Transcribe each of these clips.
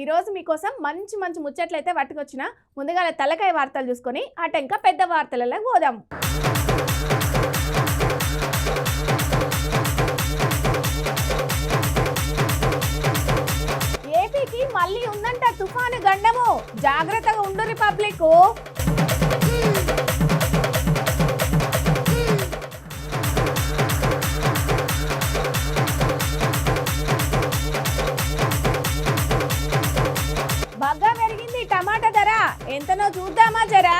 ఈరోజు మీకోసం మంచి మంచి ముచ్చట్లయితే పట్టుకొచ్చిన. ముందుగా తలకాయ వార్తలు చూసుకొని అటు ఇంకా పెద్ద వార్తలలో పోదాం. ఏపీకి మళ్ళీ ఉందంట తుఫాను గండము. జాగ్రత్తగా ఉండు రిపబ్లిక్. ఎంతనో చూద్దామా జరా?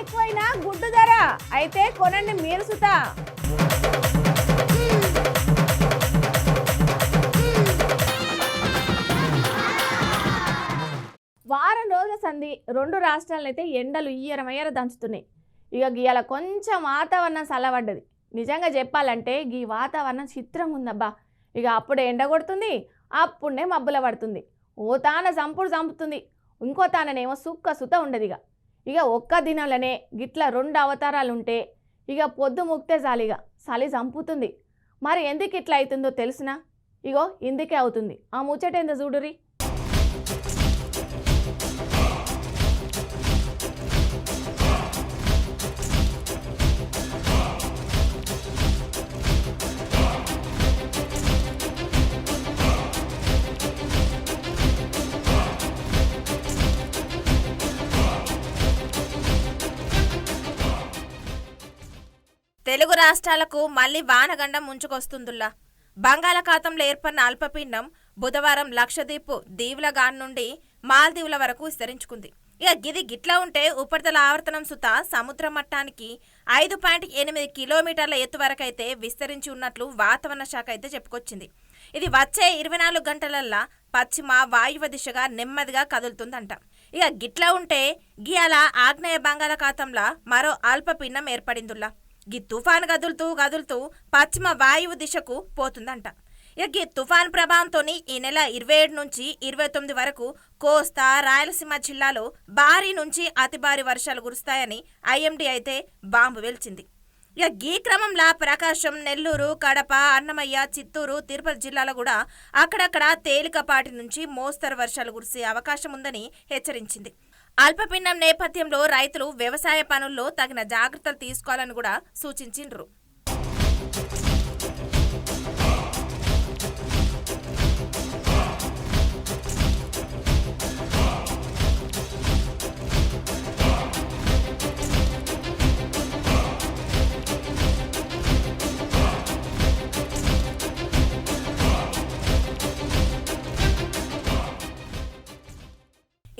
ఎక్కువైనా గుడ్డు ధర. అయితే కొనండి మీరు సుతా వారం రోజుల సంధి రెండు రాష్ట్రాలనైతే ఎండలు ఈయరమయ్యర దంచుతున్నాయి. ఇక గీయాల కొంచెం వాతావరణం చల్లబడ్డది నిజంగా చెప్పాలంటే ఈ వాతావరణం చిత్రంగా ఉందబ్బా ఇక అప్పుడే ఎండ కొడుతుంది అప్పుడే మబ్బుల పడుతుంది. ఓ తాన చంపుడు చంపుతుంది ఇంకో తాననేమో సుక్క సుత ఉండదు ఇక ఇక ఒక్క దినంలోనే గిట్ల రెండు అవతారాలు ఉంటే ఇక పొద్దు ముక్తే చాలిగా చలి చంపుతుంది. మరి ఎందుకు ఇట్లా అవుతుందో తెలిసినా? ఇగో ఇందుకే అవుతుంది. ఆ ముచ్చట చూడురి తెలుగు రాష్ట్రాలకు మళ్ళీ వానగండం ముంచుకొస్తుందిలా బంగాళాఖాతంలో ఏర్పడిన అల్పపీండం బుధవారం లక్షద్వీప్ దీవులగాన్ నుండి మాల్దీవుల వరకు విస్తరించుకుంది. ఇక గిది గిట్లా ఉంటే ఉపరితల ఆవర్తనం సుత సముద్ర మట్టానికి ఐదు పాయింట్ ఎనిమిది కిలోమీటర్ల ఎత్తు వరకైతే విస్తరించి ఉన్నట్లు వాతావరణ శాఖ అయితే చెప్పుకొచ్చింది. ఇది వచ్చే ఇరవై నాలుగు గంటలల్లా పశ్చిమ వాయువ దిశగా నెమ్మదిగా కదులుతుందంట. ఇక గిట్లా ఉంటే గియాల ఆగ్నేయ బంగాళాఖాతంలో మరో అల్పపీండం ఏర్పడిందిలా గీ తుఫాన్ గదులుతూ గదులుతూ పశ్చిమ వాయువు దిశకు పోతుందంట. ఇక గీ తుఫాన్ ప్రభావంతో ఈ నెల ఇరవై ఏడు నుంచి ఇరవై తొమ్మిది వరకు కోస్తా రాయలసీమ జిల్లాలో భారీ నుంచి అతి భారీ వర్షాలు కురుస్తాయని ఐఎండీ అయితే బాంబు వెల్చింది ఇక గీ క్రమంలో ప్రకాశం నెల్లూరు కడప అన్నమయ్య చిత్తూరు తిరుపతి జిల్లాలో కూడా అక్కడక్కడ తేలికపాటి నుంచి మోస్తరు వర్షాలు కురిసే అవకాశం ఉందని హెచ్చరించింది. అల్పపీండం నేపథ్యంలో రైతులు వ్యవసాయ పనుల్లో తగిన జాగ్రత్తలు తీసుకోవాలని కూడా సూచించిండ్రు.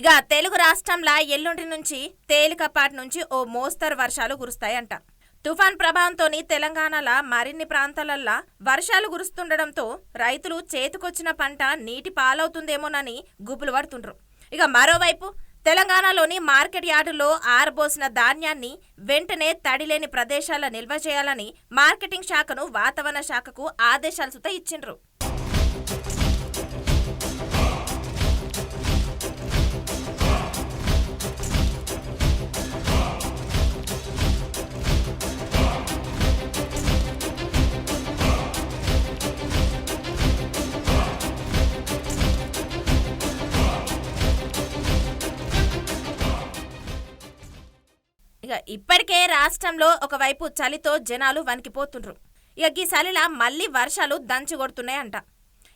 ఇక తెలుగు రాష్ట్రంలో ఎల్లుండి నుంచి తేలికపాటి నుంచి ఓ మోస్తరు వర్షాలు కురుస్తాయంట. తుఫాన్ ప్రభావంతో తెలంగాణలో మరిన్ని ప్రాంతాలల్లా వర్షాలు కురుస్తుండడంతో రైతులు చేతికొచ్చిన పంట నీటి పాలవుతుందేమోనని గుబులు పడుతుండ్రు. ఇక మరోవైపు తెలంగాణలోని మార్కెట్ యార్డులో ఆరబోసిన ధాన్యాన్ని వెంటనే తడిలేని ప్రదేశాల నిల్వ చేయాలని మార్కెటింగ్ శాఖను వాతావరణ శాఖకు ఆదేశాలు సుత ఇచ్చిండ్రు. ఇప్పటికే రాష్ట్రంలో ఒకవైపు చలితో జనాలు వణికిపోతుండ్రు. ఇక ఈ చలిలా మళ్ళీ వర్షాలు దంచుకొడుతున్నాయంట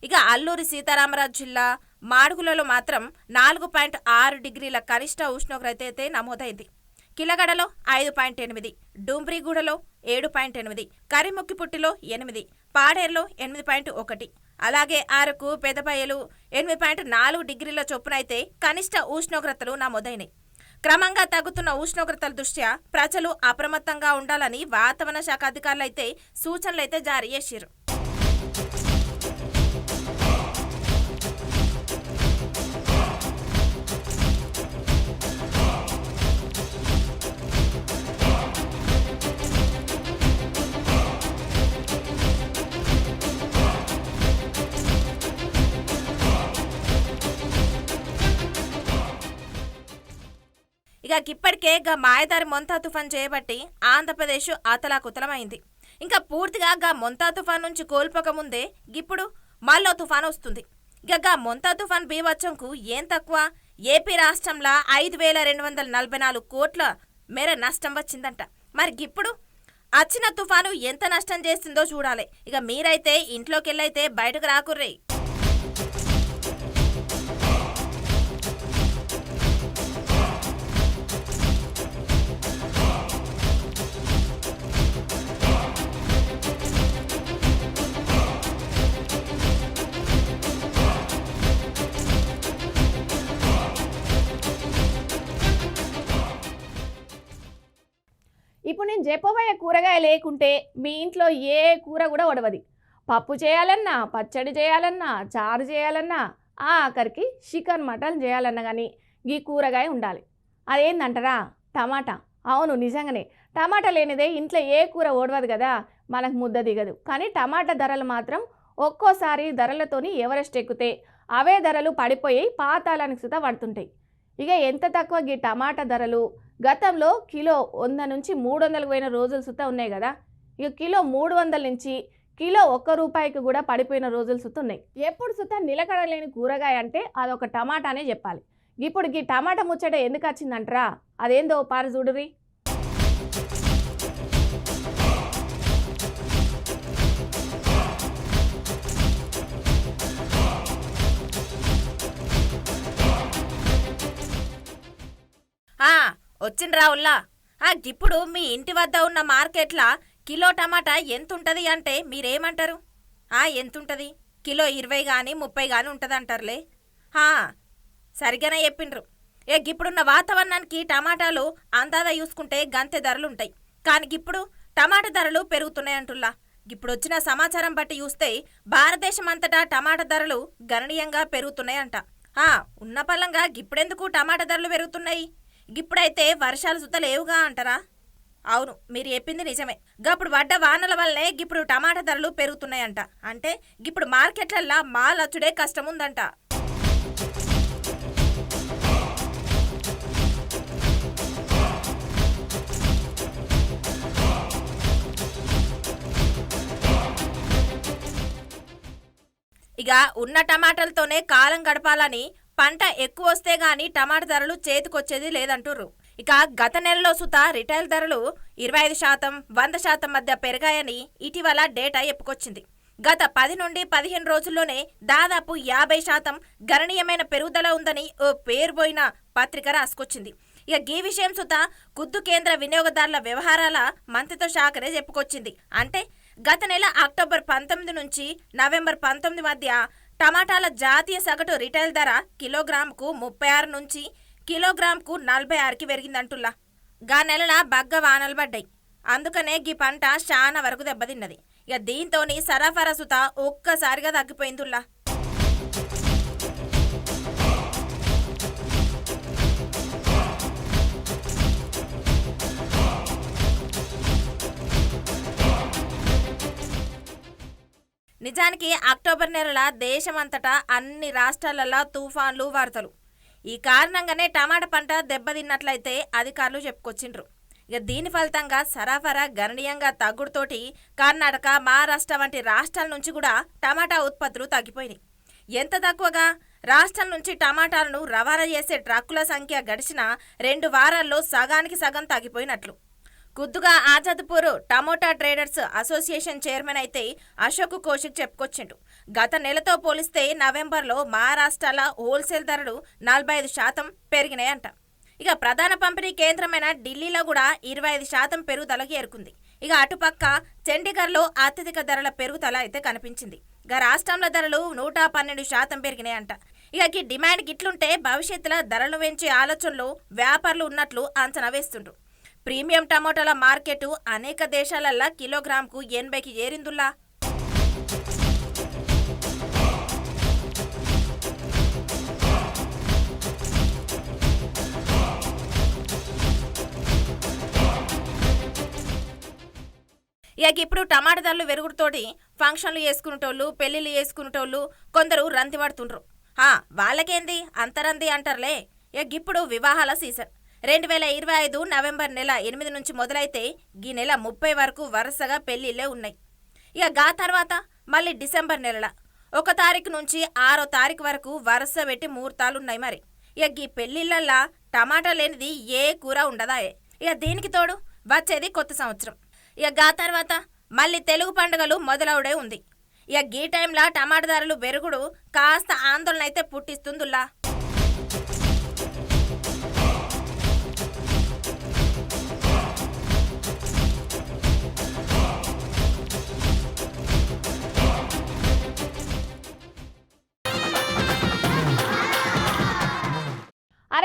ఇక అల్లూరి సీతారామరాజు జిల్లా మాడుగులలో మాత్రం నాలుగు పాయింట్ ఆరు డిగ్రీల కనిష్ట ఉష్ణోగ్రత అయితే నమోదైంది. కిలగడలో ఐదు పాయింట్ ఎనిమిది డూంబ్రిగూడలో ఏడు పాయింట్ ఎనిమిది కరిముక్కిపుట్టిలో ఎనిమిది పాడేరులో ఎనిమిది పాయింట్ ఒకటి అలాగే అరకు పెదబయలు ఎనిమిది పాయింట్ నాలుగు డిగ్రీల చొప్పునైతే కనిష్ట ఉష్ణోగ్రతలు నమోదైనాయి. క్రమంగా తగ్గుతున్న ఉష్ణోగ్రతల దృష్ట్యా ప్రజలు అప్రమత్తంగా ఉండాలని వాతావరణ శాఖ అధికారులైతే సూచనలైతే జారీ చేశారు ఇప్పటికే గా మాయదారి మొంతా తుఫాన్ చేయబట్టి ఆంధ్రప్రదేశ్ అతలాకుతలమైంది ఇంకా పూర్తిగా గా మొంతా తుఫాన్ నుంచి కోల్పోక ముందే ఇప్పుడు మళ్ళో తుఫాన్ వస్తుంది. ఇక గా మొంతా తుఫాన్ బీభత్సంకు ఏం తక్కువ? ఏపీ రాష్ట్రంలో ఐదు వేల రెండు వందల నలభై నాలుగు కోట్ల మేర నష్టం వచ్చిందంట. మరి ఇప్పుడు వచ్చిన తుఫాను ఎంత నష్టం చేస్తుందో చూడాలి. ఇక మీరైతే ఇంట్లోకి వెళ్ళైతే బయటకు రాకుర్రే. నేను చెప్పబోయే కూరగాయ లేకుంటే మీ ఇంట్లో ఏ కూర కూడా ఉడవది పప్పు చేయాలన్నా పచ్చడి చేయాలన్నా చారు చేయాలన్నా ఆ ఆఖరికి చికెన్ మటన్ చేయాలన్నా కానీ ఈ కూరగాయ ఉండాలి. అదేందంటారా? టమాటా. అవును నిజంగానే. టమాటా లేనిదే ఇంట్లో ఏ కూర ఓడవదు కదా? మనకు ముద్ద దిగదు. కానీ టమాటా ధరలు మాత్రం ఒక్కోసారి ధరలతోని ఎవరెస్ట్ ఎక్కితే అవే ధరలు పడిపోయి పాతాళానికి సుత పడుతుంటాయి. ఇక ఎంత తక్కువ గీ టమాటా ధరలు? గతంలో కిలో వంద నుంచి మూడు వందలకు పోయిన రోజులు సుతా ఉన్నాయి కదా. ఇక కిలో మూడు వందల నుంచి కిలో ఒక్క రూపాయికి కూడా పడిపోయిన రోజులు సుత ఉన్నాయి. ఎప్పుడు సుతా నిలకడలేని కూరగాయ అంటే అదొక టమాటానే చెప్పాలి. ఇప్పుడు గీ టమాటా ముచ్చట ఎందుకు వచ్చిందంటరా? అదేందో పారు చూడురి వచ్చిన రావుల్లా ఆ ఇప్పుడు మీ ఇంటి వద్ద ఉన్న మార్కెట్ల కిలో టమాటా ఎంతుంటది అంటే మీరేమంటారు? ఆ ఎంతుంటది? కిలో ఇరవై గాని ముప్పై గాని ఉంటదంటారులే. హా సరిగ్గానే చెప్పిండ్రు ఏ ఇప్పుడున్న వాతావరణానికి టమాటాలు అందాదా చూసుకుంటే గంతె ధరలుంటాయి. కానీ ఇప్పుడు టమాటా ధరలు పెరుగుతున్నాయంటుల్లా ఇప్పుడు వచ్చిన సమాచారం బట్టి చూస్తే భారతదేశం అంతటా టమాటా ధరలు గణనీయంగా పెరుగుతున్నాయంట. ఆ ఉన్న పలంగా ఇప్పుడెందుకు టమాటా ధరలు పెరుగుతున్నాయి? ఇప్పుడైతే వర్షాలు సుద్ద లేవుగా అంటారా? అవును మీరు చెప్పింది నిజమే. గప్పుడు పడ్డ వానల వల్లే ఇప్పుడు టమాటా ధరలు పెరుగుతున్నాయంట. అంటే ఇప్పుడు మార్కెట్లల్లా మాల్ అచ్చుడే కష్టం ఉందంట ఇక ఉన్న టమాటాలతోనే కాలం గడపాలని పంట ఎక్కువ వస్తే గాని టమాటా ధరలు చేతికొచ్చేది లేదంటుర్రు. ఇక గత నెలలో సుత రిటైల్ ధరలు ఇరవై ఐదు శాతం వంద శాతం మధ్య పెరిగాయని ఇటీవల డేటా చెప్పుకొచ్చింది. గత పది నుండి పదిహేను రోజుల్లోనే దాదాపు యాభై శాతం గణనీయమైన పెరుగుదల ఉందని ఓ పేరుపోయిన పత్రిక రాసుకొచ్చింది. ఇక ఈ విషయం సుత గుద్దు కేంద్ర వినియోగదారుల వ్యవహారాల మంత్రిత్వ శాఖనే చెప్పుకొచ్చింది. అంటే గత నెల అక్టోబర్ పంతొమ్మిది నుంచి నవంబర్ పంతొమ్మిది మధ్య టమాటాల జాతీయ సగటు రిటైల్ ధర కిలోగ్రామ్కు ముప్పై ఆరు నుంచి కిలోగ్రామ్కు నలభై ఆరుకి పెరిగిందంటుల్లా. గా నెలల బగ్గ వానలు పడ్డాయి. అందుకనే గీ పంట చాలా వరకు దెబ్బతిన్నది. ఇక దీంతోని సరఫరా సుత ఒక్కసారిగా తగ్గిపోయిందిలా నిజానికి అక్టోబర్ నెలల దేశమంతటా అన్ని రాష్ట్రాలలో తుఫాన్లు వార్తలు ఈ కారణంగానే టమాటా పంట దెబ్బతిన్నట్లయితే అధికారులు చెప్పుకొచ్చిండ్రు. ఇక దీని ఫలితంగా సరఫరా గణనీయంగా తగ్గుడుతోటి కర్ణాటక మహారాష్ట్ర వంటి రాష్ట్రాల నుంచి కూడా టమాటా ఉత్పత్తులు తగ్గిపోయినాయి. ఎంత తక్కువగా? రాష్ట్రం నుంచి టమాటాలను రవాణా చేసే ట్రక్కుల సంఖ్య గడిచిన రెండు వారాల్లో సగానికి సగం తగ్గిపోయినట్లు. గుద్దుగా Azadpur tomato traders association chairman అయితే అశోక్ కౌశిక్ చెప్పుకొచ్చిండు. గత నెలతో పోలిస్తే నవంబర్లో మహారాష్ట్రాల హోల్సేల్ ధరలు నలభై ఐదు శాతం పెరిగినాయంట. ఇక ప్రధాన పంపిణీ కేంద్రమైన ఢిల్లీలో కూడా ఇరవై ఐదు శాతం పెరుగుదలకు ఏరుకుంది. ఇక అటుపక్క చండీగఢ్లో అత్యధిక ధరల పెరుగుదల అయితే కనిపించింది. ఇక రాష్ట్రంలో ధరలు నూట పన్నెండు శాతం పెరిగినాయంట. ఇక డిమాండ్ గిట్లుంటే భవిష్యత్తులో ధరలు పెంచే ఆలోచనలు వ్యాపారులు ఉన్నట్లు అంచనా వేస్తుండ్రు. ప్రీమియం టమోటాల మార్కెట్ అనేక దేశాలల్లా కిలోగ్రామ్కు ఎనభైకి ఏరిందుల్లా? ఇక ఇప్పుడు టమాటా ధరలు వెరుగుడుతోటి ఫంక్షన్లు వేసుకునేటోళ్ళు పెళ్ళిళ్ళు వేసుకునేటోళ్ళు కొందరు రంది పడుతుండ్రు. హా వాళ్ళకేంది? అంతరంది అంటారులే. ఇక ఇప్పుడు వివాహాల సీజన్. రెండు వేల ఇరవై ఐదు నవంబర్ నెల ఎనిమిది నుంచి మొదలైతే ఈ నెల ముప్పై వరకు వరుసగా పెళ్ళిళ్ళే ఉన్నాయి. ఇక గా తర్వాత మళ్ళీ డిసెంబర్ నెలల. ఒక తారీఖు నుంచి ఆరో తారీఖు వరకు వరుస పెట్టి ముహూర్తాలున్నాయి మరి. ఇక ఈ పెళ్ళిళ్ళల్లా టమాటా లేనిది ఏ కూర ఉండదాయే ఇక దీనికి తోడు వచ్చేది కొత్త సంవత్సరం. ఇక గా తర్వాత మళ్ళీ తెలుగు పండుగలు మొదలవుడే ఉంది. ఇక గీ టైంలో టమాటా ధరలు కాస్త ఆందోళన అయితే పుట్టిస్తుందిలా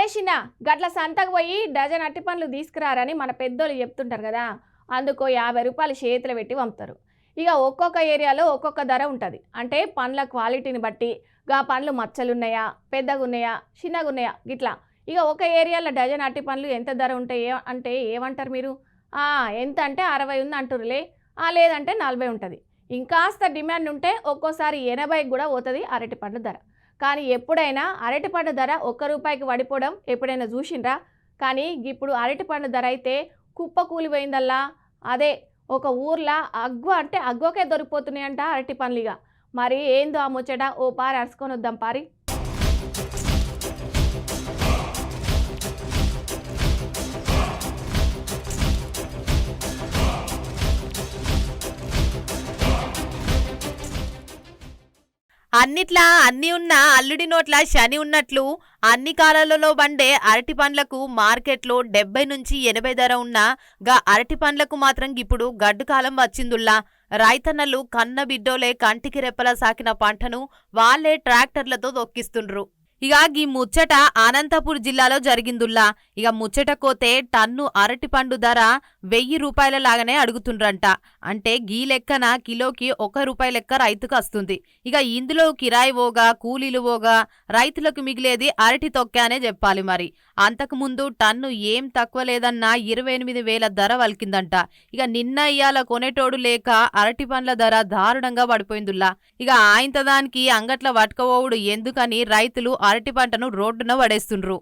అరే చిన్న గట్ల సంతకు పోయి డజన్ అట్టి పండ్లు తీసుకురారని మన పెద్దోళ్ళు చెప్తుంటారు కదా. అందుకో యాభై రూపాయలు చేతిలో పెట్టి పంపుతారు. ఇక ఒక్కొక్క ఏరియాలో ఒక్కొక్క ధర ఉంటుంది. అంటే పండ్ల క్వాలిటీని బట్టి గా పండ్లు మచ్చలున్నాయా పెద్దగా ఉన్నాయా చిన్నగా ఉన్నాయా గిట్లా. ఇక ఒక ఏరియాలో డజన్ అట్టి పండ్లు ఎంత ధర ఉంటాయి ఏ- అంటే ఏమంటారు మీరు? ఎంత అంటే అరవై ఉంది అంటురులే లేదంటే నలభై ఉంటుంది. ఇంకాస్త డిమాండ్ ఉంటే ఒక్కోసారి ఎనభైకి కూడా పోతుంది అరటి పండ్ల ధర. కానీ ఎప్పుడైనా అరటిపండు ధర ఒక్క రూపాయికి పడిపోవడం ఎప్పుడైనా చూసిండ్రా? కానీ ఇప్పుడు అరటిపండు ధర అయితే కుప్ప కూలిపోయిందల్లా. అదే ఒక ఊర్లో అగ్వ అంటే అగ్వకే దొరికిపోతున్నాయంట అరటి పండ్లుగా మరి ఏందో ఆ ముచ్చట? ఓ పారి అరుచుకొని వద్దాం పారి. అన్నిట్లా అన్ని ఉన్న అల్లుడి నోట్ల శని ఉన్నట్లు అన్ని కాలాలలో పండే అరటి పండ్లకు మార్కెట్లో డెబ్బై నుంచి ఎనభై ధర ఉన్న గా అరటి పండ్లకు మాత్రం ఇప్పుడు గడ్డు కాలం వచ్చిందుల్లా. రైతన్నలు కన్న బిడ్డోలే కంటికి రెప్పలా సాకిన పంటను వాళ్ళే ట్రాక్టర్లతో దొక్కిస్తుండ్రు ఇక గీ ముచ్చట అనంతపూర్ జిల్లాలో జరిగిందుల్లా. ఇక ముచ్చట కోతే టన్ను అరటిపండు ధర వెయ్యి రూపాయల లాగానే అడుగుతుండ్రంట. అంటే గీ లెక్కన కిలోకి ఒక రూపాయి లెక్క రైతుకు వస్తుంది. ఇక ఇందులో కిరాయి పోగా కూలీలు పోగా రైతులకు మిగిలేది అరటి తొక్కానే చెప్పాలి మరి. అంతకుముందు టన్ను ఏం తక్కువ లేదన్నా ఇరవై ఎనిమిది వేల ధర వలికిందంట. ఇక నిన్న ఇయ్యాల కొనేటోడు లేక అరటి పండ్ల ధర దారుణంగా పడిపోయిందిలా ఇక ఆయంత దానికి అంగట్ల పట్టుకపోవుడు ఎందుకని రైతులు అరటి పంటను రోడ్డున పడేస్తుండ్రు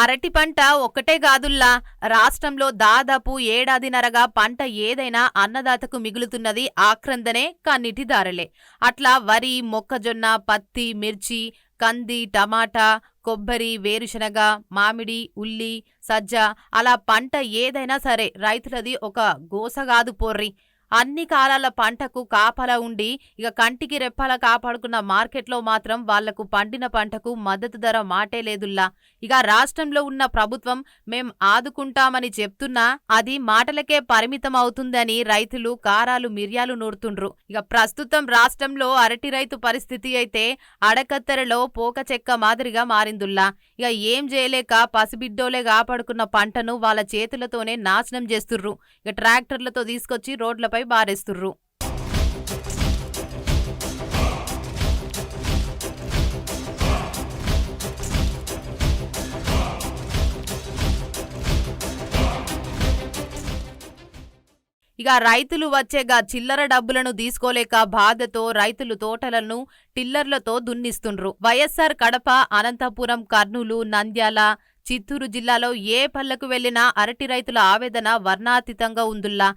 అరటి పంట ఒక్కటే కాదుల్లా. రాష్ట్రంలో దాదాపు ఏడాదిన్నరగా పంట ఏదైనా అన్నదాతకు మిగులుతున్నది ఆక్రందనే కన్నిటి దారలే అట్లా వరి మొక్కజొన్న పత్తి మిర్చి కంది టమాటా కొబ్బరి వేరుశనగ మామిడి ఉల్లి సజ్జ అలా పంట ఏదైనా సరే రైతులది ఒక గోసగాదు పోర్రి. అన్ని కాలాల పంటకు కాపలా ఉండి ఇక కంటికి రెప్పలా కాపాడుకున్న మార్కెట్లో మాత్రం వాళ్ళకు పండిన పంటకు మద్దతు ధర మాటే లేదుల్లా. ఇక రాష్ట్రంలో ఉన్న ప్రభుత్వం మేం ఆదుకుంటామని చెప్తున్నా అది మాటలకే పరిమితం అవుతుందని రైతులు కారాలు మిర్యాలు నూరుతుండ్రు. ఇక ప్రస్తుతం రాష్ట్రంలో అరటి రైతు పరిస్థితి అయితే అడకత్తెరలో పోక చెక్క మాదిరిగా మారిందుల్లా. ఇక ఏం చేయలేక పసిబిడ్డోలే కాపాడుకున్న పంటను వాళ్ళ చేతులతోనే నాశనం చేస్తుర్రు. ఇక ట్రాక్టర్లతో తీసుకొచ్చి రోడ్లపై బారేస్తుర్రు. ఇక రైతులు వచ్చేగా చిల్లర డబ్బులను తీసుకోలేక బాధతో రైతులు తోటలను టిల్లర్లతో దున్నిస్తుండ్రు. వైఎస్సార్ కడప అనంతపురం కర్నూలు నంద్యాల చిత్తూరు జిల్లాలో ఏ పల్లెకు వెళ్ళినా అరటి రైతుల ఆవేదన వర్ణాతీతంగా ఉందుల్లా.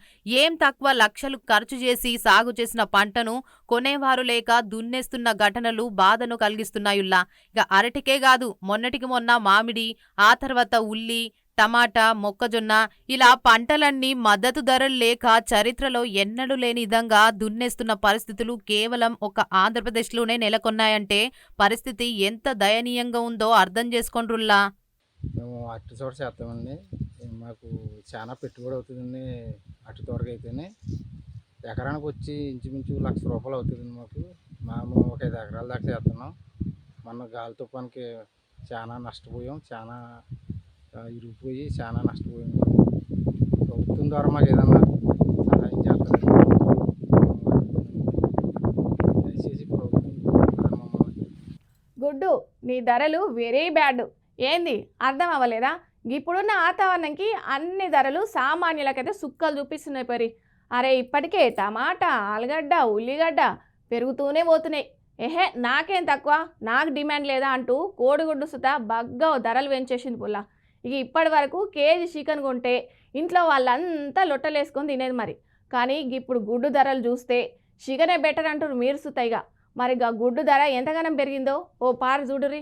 ఏం తక్కువ లక్షలు ఖర్చు చేసి సాగు చేసిన పంటను కొనేవారు లేక దున్నేస్తున్న ఘటనలు బాధను కలిగిస్తున్నాయుల్లా. ఇక అరటికే కాదు మొన్నటికి మొన్న మామిడి ఆ తర్వాత ఉల్లి టమాటా మొక్కజొన్న ఇలా పంటలన్నీ మద్దతు ధరలు లేక చరిత్రలో ఎన్నడూ లేని విధంగా దున్నేస్తున్న పరిస్థితులు కేవలం ఒక ఆంధ్రప్రదేశ్లోనే నెలకొన్నాయంటే పరిస్థితి ఎంత దయనీయంగా ఉందో అర్థం చేసుకొండ్రుల్లా. మేము అట్టి తోట చేస్తామండి. మాకు చాలా పెట్టుబడి అవుతుందండి అట్టి తోటకి అయితేనే. ఎకరానికి వచ్చి ఇంచుమించు లక్ష రూపాయలు అవుతుందండి మాకు. మేము ఒక ఐదు ఎకరాల దాకా చేస్తున్నాం. మొన్న గాలి తుఫానికి చాలా నష్టపోయాం. చాలా ఇరిగిపోయి చాలా నష్టపోయాం. ప్రభుత్వం ద్వారా మాకు ఏదైనా సహాయం చేస్తారండి. దయచేసి ప్రభుత్వం గుడ్డు నీ ధరలు వెరీ బ్యాడ్. ఏంది? అర్థం అవ్వలేదా? ఇప్పుడున్న వాతావరణంకి అన్ని ధరలు సామాన్యులకైతే సుక్కలు చూపిస్తున్నాయి పరి. అరే ఇప్పటికే టమాటా ఆలుగడ్డ ఉల్లిగడ్డ పెరుగుతూనే పోతున్నాయి. ఏహే నాకేం తక్కువ? నాకు డిమాండ్ లేదా అంటూ కోడిగుడ్డు సుత బగ్గా ధరలు పెంచేసింది పుల్ల. ఇక ఇప్పటి వరకు కేజీ చికెన్ కొంటే ఇంట్లో వాళ్ళంతా లొట్టలేసుకొని తినేది మరి. కానీ ఇప్పుడు గుడ్డు ధరలు చూస్తే చికెనే బెటర్ అంటారు మీరు సుతైగా మరి ఇక గుడ్డు ధర ఎంతగానం పెరిగిందో? ఓ పారు చూడురి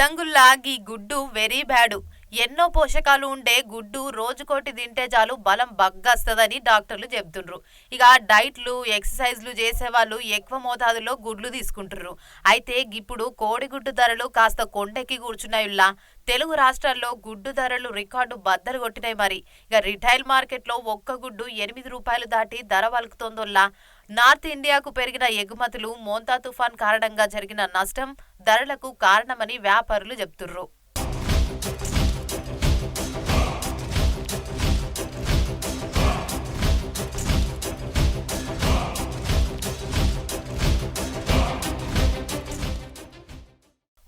నిజంగుల్లా గీ గుడ్డు వెరీ బ్యాడు. ఎన్నో పోషకాలు ఉండే గుడ్డు రోజుకోటి తింటే చాలు బలం బగ్గస్తుందని డాక్టర్లు చెప్తుండ్రు ఇక డైట్లు ఎక్సర్సైజ్లు చేసేవాళ్ళు ఎక్కువ మోతాదులో గుడ్లు తీసుకుంటుర్రు. అయితే ఇప్పుడు కోడిగుడ్డు ధరలు కాస్త కొండెక్కి కూర్చున్నాయుల్లా. తెలుగు రాష్ట్రాల్లో గుడ్డు ధరలు రికార్డు బద్దలు కొట్టినాయి మరి. ఇక రిటైల్ మార్కెట్లో ఒక్క గుడ్డు ఎనిమిది రూపాయలు దాటి ధర వలుకుతోందోల్లా. నార్త్ ఇండియాకు పెరిగిన ఎగుమతులు మోంతా తుఫాన్ కారణంగా జరిగిన నష్టం ధరలకు కారణమని వ్యాపారులు చెప్తుర్రు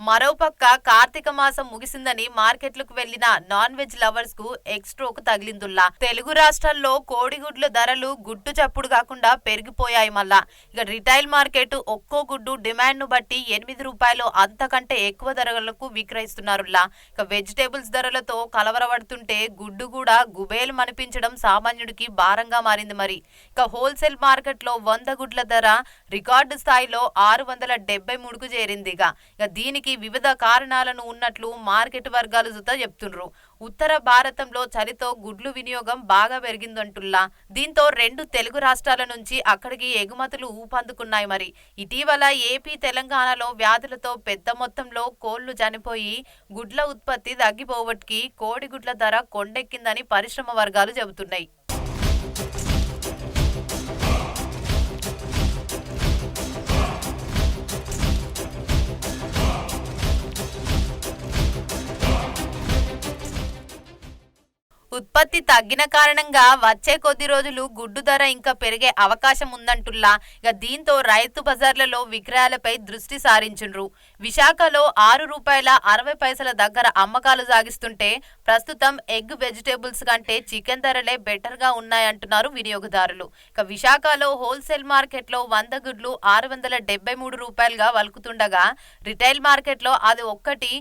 మరోపక్క కార్తీక మాసం ముగిసిందని మార్కెట్లకు వెళ్ళిన నాన్ వెజ్ లవర్స్కు ఎక్స్ట్రోక్ తగిలిందుల్లా. తెలుగు రాష్ట్రాల్లో కోడిగుడ్ల ధరలు గుడ్డు చప్పుడు కాకుండా పెరిగిపోయాయి మళ్ళా. ఇక రిటైల్ మార్కెట్ ఒక్కో గుడ్డు డిమాండ్ను బట్టి ఎనిమిది రూపాయలు అంతకంటే ఎక్కువ ధరలకు విక్రయిస్తున్నారులా ఇక వెజిటేబుల్స్ ధరలతో కలవరపడుతుంటే గుడ్డు కూడా గుబేలు మనిపించడం సామాన్యుడికి భారంగా మారింది మరి. ఇక హోల్సేల్ మార్కెట్లో వంద గుడ్ల ధర రికార్డు స్థాయిలో ఆరు వందల డెబ్బై మూడుకు చేరింది ఇక దీనికి దీనికి వివిధ కారణాలను ఉన్నట్లు మార్కెట్ వర్గాలు జుత చెప్తుండ్రు. ఉత్తర భారతంలో చలితో గుడ్లు వినియోగం బాగా పెరిగిందంటుల్లా. దీంతో రెండు తెలుగు రాష్ట్రాల నుంచి అక్కడికి ఎగుమతులు ఊపందుకున్నాయి మరి. ఇటీవల ఏపీ తెలంగాణలో వ్యాధులతో పెద్ద మొత్తంలో కోళ్ళు చనిపోయి గుడ్ల ఉత్పత్తి తగ్గిపోవట్కి కోడిగుడ్ల ధర కొండెక్కిందని పరిశ్రమ వర్గాలు చెబుతున్నాయి. ఉత్పత్తి తగ్గిన కారణంగా వచ్చే కొద్ది రోజులు గుడ్డు ధర ఇంకా పెరిగే అవకాశం ఉందంటుల్లా. ఇక దీంతో రైతు బజార్లలో విక్రయాలపై దృష్టి సారించుండ్రు. విశాఖలో ఆరు రూపాయల అరవై పైసల దగ్గర అమ్మకాలు సాగిస్తుంటే ప్రస్తుతం ఎగ్ వెజిటేబుల్స్ కంటే చికెన్ ధరలే బెటర్గా ఉన్నాయంటున్నారు వినియోగదారులు. ఇక విశాఖలో హోల్సేల్ మార్కెట్లో వంద గుడ్లు ఆరు వందల డెబ్బై మూడు రూపాయలుగా వలుకుతుండగా రిటైల్ మార్కెట్లో అది ఒక్కటి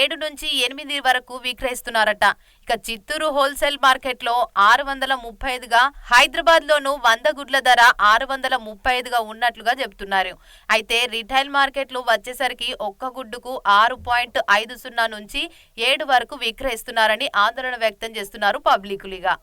ఏడు నుంచి ఎనిమిది వరకు విక్రయిస్తున్నారట. ఇక చిత్తూరు హోల్సేల్ మార్కెట్లో ఆరు వందల ముప్పై ఐదుగా హైదరాబాద్ లోను వంద గుడ్ల ధర ఆరు వందల ముప్పై ఐదుగా ఉన్నట్లుగా చెప్తున్నారు అయితే రిటైల్ మార్కెట్లు వచ్చేసరికి ఒక్క గుడ్డుకు ఆరు పాయింట్ ఐదు సున్నా నుంచి ఏడు వరకు విక్రయిస్తున్నారని ఆందోళన వ్యక్తం చేస్తున్నారు పబ్లికులుగా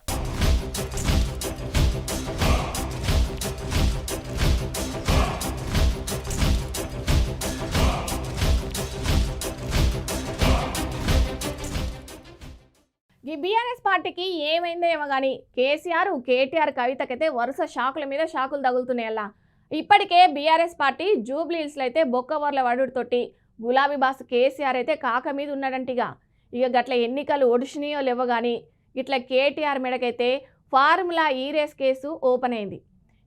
ఈ బీఆర్ఎస్ పార్టీకి ఏమైందో ఏమో కానీ కేసీఆర్ కేటీఆర్ కవితకైతే వరుస షాకుల మీద షాకులు తగులుతున్నాయి అలా ఇప్పటికే బీఆర్ఎస్ పార్టీ జూబ్లీహిల్స్లో అయితే బొక్కవర్ల వడుతోటి గులాబీ బాస్ కేసీఆర్ అయితే కాక మీద ఉన్నాడంటిగా. ఇక గట్ల ఎన్నికలు ఒడిషినాయో లేవో కానీ ఇట్లా KTR మెడకైతే formula E race case open అయింది.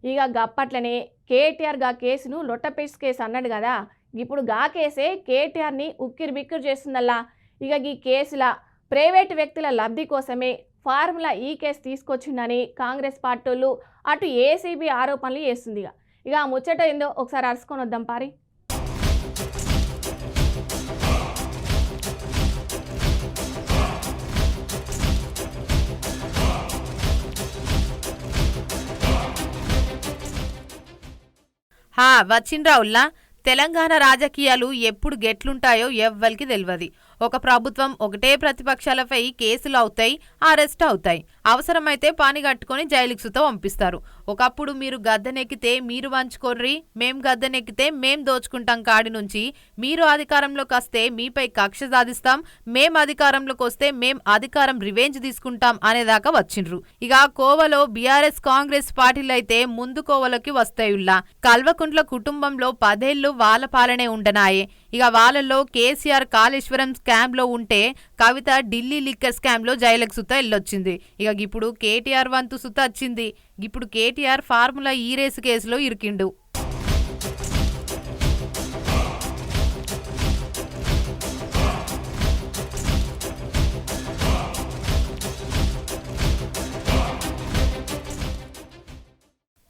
ఇక గప్పట్లనే కేటీఆర్గా కేసును లొట్టపేస్ కేసు అన్నాడు కదా. ఇప్పుడు గా కేసే కేటీఆర్ని ఉక్కిరి బిక్కిరి చేస్తుందల్లా. ఇక ఈ కేసులా ప్రైవేటు వ్యక్తుల లబ్ధి కోసమే ఫార్ములా ఈ కేసు తీసుకొచ్చిందని కాంగ్రెస్ పార్టీలు అటు ఏసీబీ ఆరోపణలు చేస్తుంది ఇక. ఇక ఆ ముచ్చట ఏందో ఒకసారి అరుసుకొని వద్దాం పారి. వచ్చిన వచ్చిండ్రా ఉల్లా? తెలంగాణ రాజకీయాలు ఎప్పుడు గెట్లుంటాయో ఎవ్వరికి తెలియదు ఒక ప్రభుత్వం ఒకటే ప్రతిపక్షాలపై కేసులు అవుతాయి అరెస్ట్ అవుతాయి. అవసరమైతే పాని కట్టుకొని జైలుకి సుత పంపిస్తారు. ఒకప్పుడు మీరు గద్దెనెక్కితే మీరు వంచుకోర్రి మేం గద్దెనెక్కితే మేం దోచుకుంటాం కాడి నుంచి. మీరు అధికారంలోకి వస్తే మీపై కక్ష సాధిస్తాం మేం అధికారంలోకి వస్తే మేం అధికారం రివెంజ్ తీసుకుంటాం అనేదాకా వచ్చిండ్రు. ఇక కోవలో బీఆర్ఎస్ కాంగ్రెస్ పార్టీలు అయితే ముందు కోవలోకి వస్తాయుల్లా. కల్వకుంట్ల కుటుంబంలో పదేళ్ళు వాళ్ళ పాలనే ఉండనాయే. ఇక వాళ్ళలో కేసీఆర్ కాళేశ్వరం స్కామ్లో ఉంటే కవిత ఢిల్లీ లిక్కర్ స్కామ్లో జైలకు సుత వెళ్ళొచ్చింది ఇక ఇప్పుడు కేటీఆర్ వంతు సుత వచ్చింది. ఇప్పుడు కేటీఆర్ ఫార్ములా ఈ రేసు కేసులో ఇరికిండు.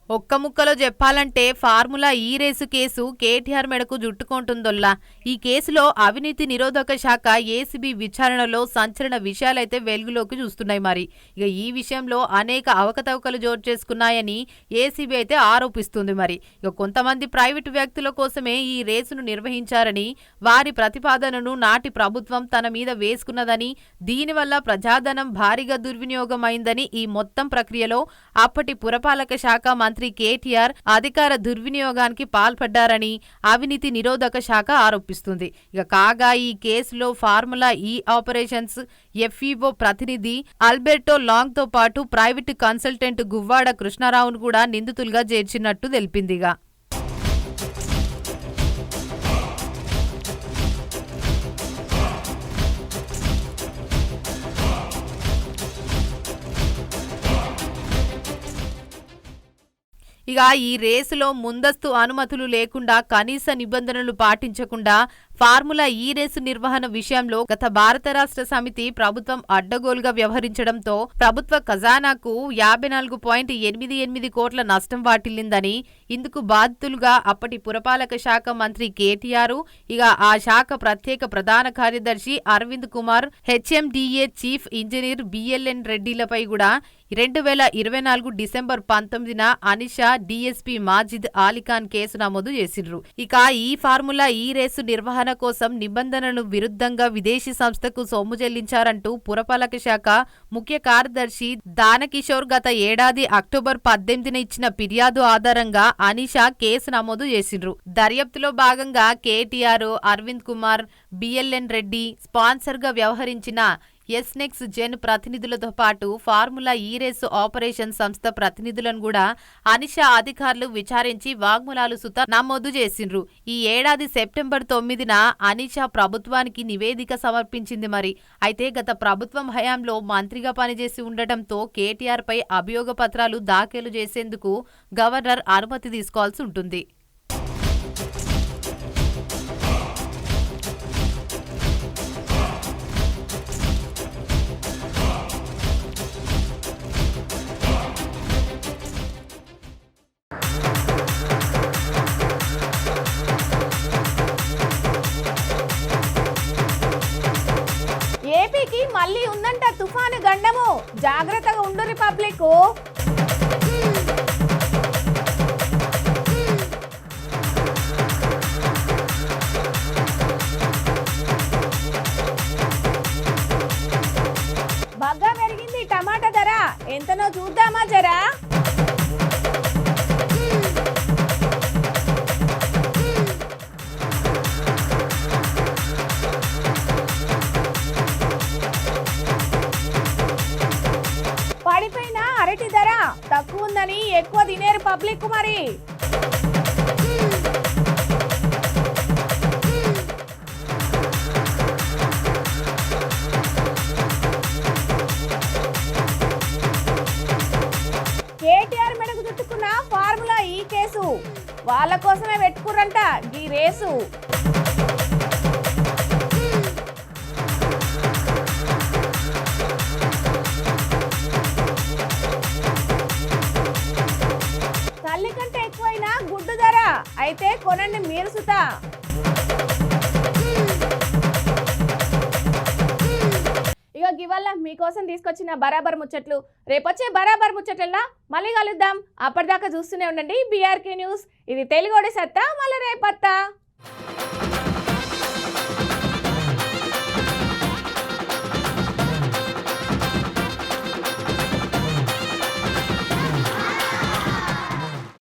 ఒక్క ముక్కలో చెప్పాలంటే ఫార్ములా ఈ రేసు కేసు కేటీఆర్ మెడకు జుట్టుకుంటుందొల్లా. ఈ కేసులో అవినీతి నిరోధక శాఖ ఏసీబీ విచారణలో సంచలన విషయాలైతే వెలుగులోకి చూస్తున్నాయి మరి. ఇక ఈ విషయంలో అనేక అవకతవకలు జోరు చేసుకున్నాయని ఏసీబీ అయితే ఆరోపిస్తుంది మరి. ఇక కొంతమంది ప్రైవేటు వ్యక్తుల కోసమే ఈ రేసును నిర్వహించారని వారి ప్రతిపాదనను నాటి ప్రభుత్వం తన మీద వేసుకున్నదని దీనివల్ల ప్రజాధనం భారీగా దుర్వినియోగమైందని ఈ మొత్తం ప్రక్రియలో అప్పటి పురపాలక శాఖ మంత్రి కేటీఆర్ అధికార దుర్వినియోగానికి పాల్పడ్డారని అవినీతి నిరోధక శాఖ ఆరోపిస్తుంది. ఇక కాగా ఈ కేసులో ఫార్ములా ఈ ఆపరేషన్స్ ఎఫ్ఈఓ ప్రతినిధి అల్బెర్టో లాంగ్తో పాటు ప్రైవేటు కన్సల్టెంట్ గువ్వాడ కృష్ణారావును కూడా నిందితులుగా చేర్చినట్టు తెలిపిందిగా. ఇక ఈ రేసులో ముందస్తు అనుమతులు లేకుండా కనీస నిబంధనలు పాటించకుండా ఫార్ములా ఈ రేసు నిర్వహణ విషయంలో గత భారత రాష్ట్ర సమితి ప్రభుత్వం అడ్డగోలుగా వ్యవహరించడంతో ప్రభుత్వ ఖజానాకు యాభై నాలుగు పాయింట్ ఎనిమిది ఎనిమిది కోట్ల నష్టం వాటిల్లిందని ఇందుకు బాధితులుగా అప్పటి పురపాలక శాఖ మంత్రి కేటీఆర్ ఇక ఆ శాఖ ప్రత్యేక ప్రధాన కార్యదర్శి Arvind Kumar HMDA chief engineer BLN రెడ్డిలపై కూడా రెండు వేల ఇరవై నాలుగు డిసెంబర్ పంతొమ్మిదిన అనిషా డిఎస్పీ మాజిద్ ఆలిఖాన్ కేసు నమోదు చేసిండ్రు ఇక ఈ ఫార్ములా ఈ రేసు నిర్వహణ కోసం నిబంధనలు విరుద్ధంగా విదేశీ సంస్థకు సొమ్ము చెల్లించారంటూ పురపాలక శాఖ ముఖ్య కార్యదర్శి దానకిషోర్ గత ఏడాది అక్టోబర్ పద్దెనిమిదిన ఇచ్చిన ఫిర్యాదు ఆధారంగా అనిషా కేసు నమోదు చేసిండ్రు. దర్యాప్తులో భాగంగా కేటీఆర్ అరవింద్ కుమార్ బిఎల్ఎన్ రెడ్డి స్పాన్సర్గా వ్యవహరించిన ఎస్నెక్స్ జెన్ ప్రతినిధులతో పాటు ఫార్ములా ఈ ఆపరేషన్ సంస్థ ప్రతినిధులను కూడా అనిషా అధికారులు విచారించి వాగ్మూలాలు సుత నమోదు చేసిండ్రు. ఈ ఏడాది సెప్టెంబర్ తొమ్మిదిన అనిషా ప్రభుత్వానికి నివేదిక సమర్పించింది మరి. అయితే గత ప్రభుత్వం హయాంలో మంత్రిగా పనిచేసి ఉండటంతో కేటీఆర్ పై అభియోగ పత్రాలు దాఖలు చేసేందుకు గవర్నర్ అనుమతి తీసుకోవాల్సి ఉంటుంది. తుఫాను గండము. జాగ్రత్తగా ఉండు రిపబ్లిక్. కేటీఆర్ మెడకు చుట్టుకున్న ఫార్ములా ఈ కేసు. వాళ్ళ కోసమే పెట్టుకుర్రంట ఈ రేసు. తల్లి కంటే ఎక్కువైనా గుడ్డు ధర అయితే కొనండి మీరు సుతా ఇక ఇవాళ మీకోసం తీసుకొచ్చిన బరాబర్ ముచ్చట్లు. రేపొచ్చే బరాబర్ ముచ్చట్లలో మళ్ళీ కలుద్దాం. అప్పటిదాకా చూస్తూనే ఉండండి. బీఆర్కే న్యూస్ ఇది తెలుగోడి సత్తా మళ్ళీ రేపత్తా.